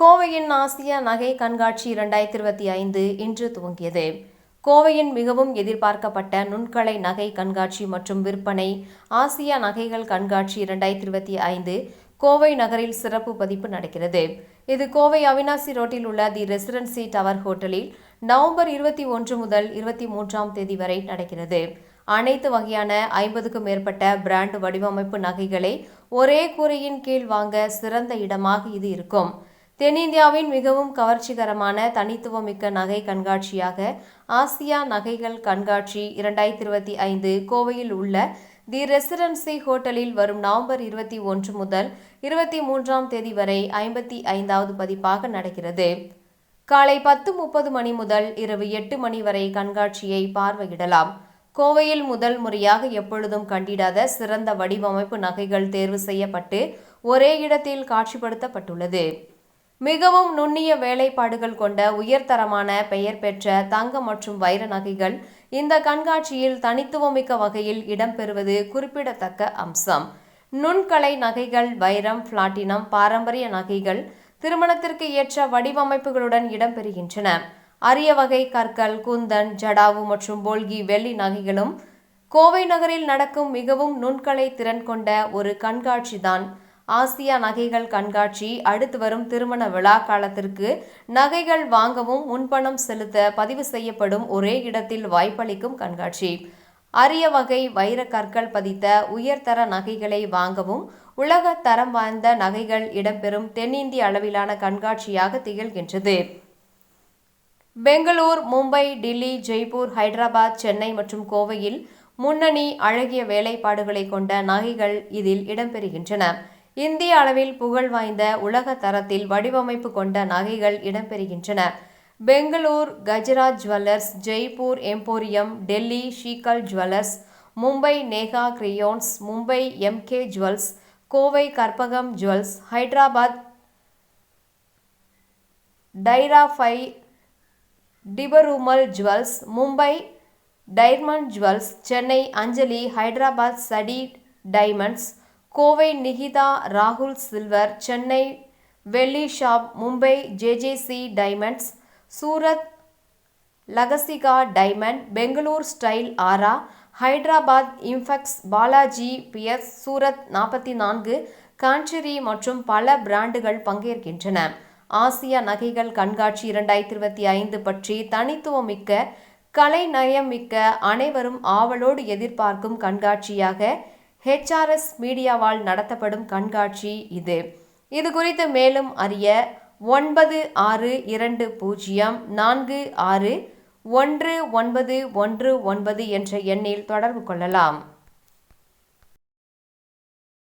கோவையின் ஆசிய நகை கண்காட்சி இரண்டாயிரத்தி இருபத்தி ஐந்து இன்று துவங்கியது. கோவையின் மிகவும் எதிர்பார்க்கப்பட்ட நுண்கலை நகை கண்காட்சி மற்றும் விற்பனை ஆசியா நகைகள் கண்காட்சி இரண்டாயிரத்தி இருபத்தி ஐந்து கோவை நகரில் சிறப்பு பதிப்பு நடக்கிறது. இது கோவை அவினாசி ரோட்டில் உள்ள தி ரெசிடென்சி டவர் ஹோட்டலில் நவம்பர் இருபத்தி ஒன்று முதல் இருபத்தி மூன்றாம் தேதி வரை நடக்கிறது. அனைத்து வகையான ஐம்பதுக்கும் மேற்பட்ட பிராண்ட் வடிவமைப்பு நகைகளை ஒரே கூரையின் கீழ் வாங்க சிறந்த இடமாக இது இருக்கும். தென்னிந்தியாவின் மிகவும் கவர்ச்சிகரமான தனித்துவமிக்க நகை கண்காட்சியாக ஆசியா நகைகள் கண்காட்சி இரண்டாயிரத்தி இருபத்தி ஐந்து கோவையில் உள்ள தி ரெசிடென்சி ஹோட்டலில் வரும் நவம்பர் இருபத்தி ஒன்று முதல் இருபத்தி மூன்றாம் தேதி வரை ஐம்பத்தி ஐந்தாவது பதிப்பாக நடக்கிறது. காலை பத்து முப்பது மணி முதல் இரவு எட்டு மணி வரை கண்காட்சியை பார்வையிடலாம். கோவையில் முதல் முறையாக எப்பொழுதும் கண்டிடாத சிறந்த வடிவமைப்பு நகைகள் தேர்வு செய்யப்பட்டு ஒரே இடத்தில் காட்சிப்படுத்தப்பட்டுள்ளது. மிகவும் நுண்ணிய வேலைப்பாடுகள் கொண்ட உயர்தரமான பெயர் பெற்ற தங்க மற்றும் வைர நகைகள் இந்த கண்காட்சியில் தனித்துவமிக்க வகையில் இடம்பெறுவது குறிப்பிடத்தக்க அம்சம். நுண்கலை நகைகள் வைரம் பிளாட்டினம் பாரம்பரிய நகைகள் திருமணத்திற்கு ஏற்ற வடிவமைப்புகளுடன் இடம்பெறுகின்றன. அரிய வகை கற்கள் குந்தன் ஜடாவு மற்றும் போல்கி வெள்ளி நகைகளும் கோவை நகரில் நடக்கும் மிகவும் நுண்கலை திறன் கொண்ட ஒரு கண்காட்சிதான். ஆசியா நகைகள் கண்காட்சி அடுத்து வரும் திருமண விழா காலத்திற்கு நகைகள் வாங்கவும் முன்பணம் செலுத்த பதிவு செய்யப்படும் ஒரே இடத்தில் வாய்ப்பளிக்கும் கண்காட்சி. அரிய வகை வைர கற்கள் பதித்த உயர்தர நகைகளை வாங்கவும் உலக தரம் வாய்ந்த நகைகள் இடம்பெறும் தென்னிந்திய அளவிலான கண்காட்சியாக திகழ்கின்றது. பெங்களூர் மும்பை டில்லி ஜெய்ப்பூர் ஹைதராபாத் சென்னை மற்றும் கோவையில் முன்னணி அழகிய வேலைப்பாடுகளை கொண்ட நகைகள் இதில் இடம்பெறுகின்றன. இந்திய அளவில் புகழ் வாய்ந்த உலக தரத்தில் வடிவமைப்பு கொண்ட நகைகள் இடம்பெறுகின்றன. Bangalore Gajraj jewellers Jaipur emporium Delhi Sehgal jewellers Mumbai Neha கிரியோன்ஸ் Mumbai MK jewels Kovai Karpagam jewels Hyderabad டைராஃபை Tibarumal Tibarumal jewels Mumbai diamond jewels Chennai Anjali Hyderabad சடி diamonds Kovai Nikita ராகுல் silver Chennai Velli shop Mumbai JJC diamonds Surat லகசிகா diamond Bangalore style aura Hyderabad impex Balaji pearls Surat நாற்பத்தி நான்கு காஞ்சரி மற்றும் பல பிராண்டுகள் பங்கேற்கின்றன. ஆசிய நகைகள் கண்காட்சி இரண்டாயிரத்தி இருபத்தி ஐந்து பற்றி தனித்துவமிக்க கலை நயமிக்க அனைவரும் ஆவலோடு எதிர்பார்க்கும் கண்காட்சியாக ஹெச்ஆர்எஸ் மீடியாவால் நடத்தப்படும் கண்காட்சி இது. இது குறித்து மேலும் அறிய ஒன்பது ஆறு இரண்டு பூஜ்ஜியம் நான்கு ஆறு ஒன்று ஒன்பது ஒன்று ஒன்பது என்ற எண்ணில் தொடர்பு கொள்ளலாம்.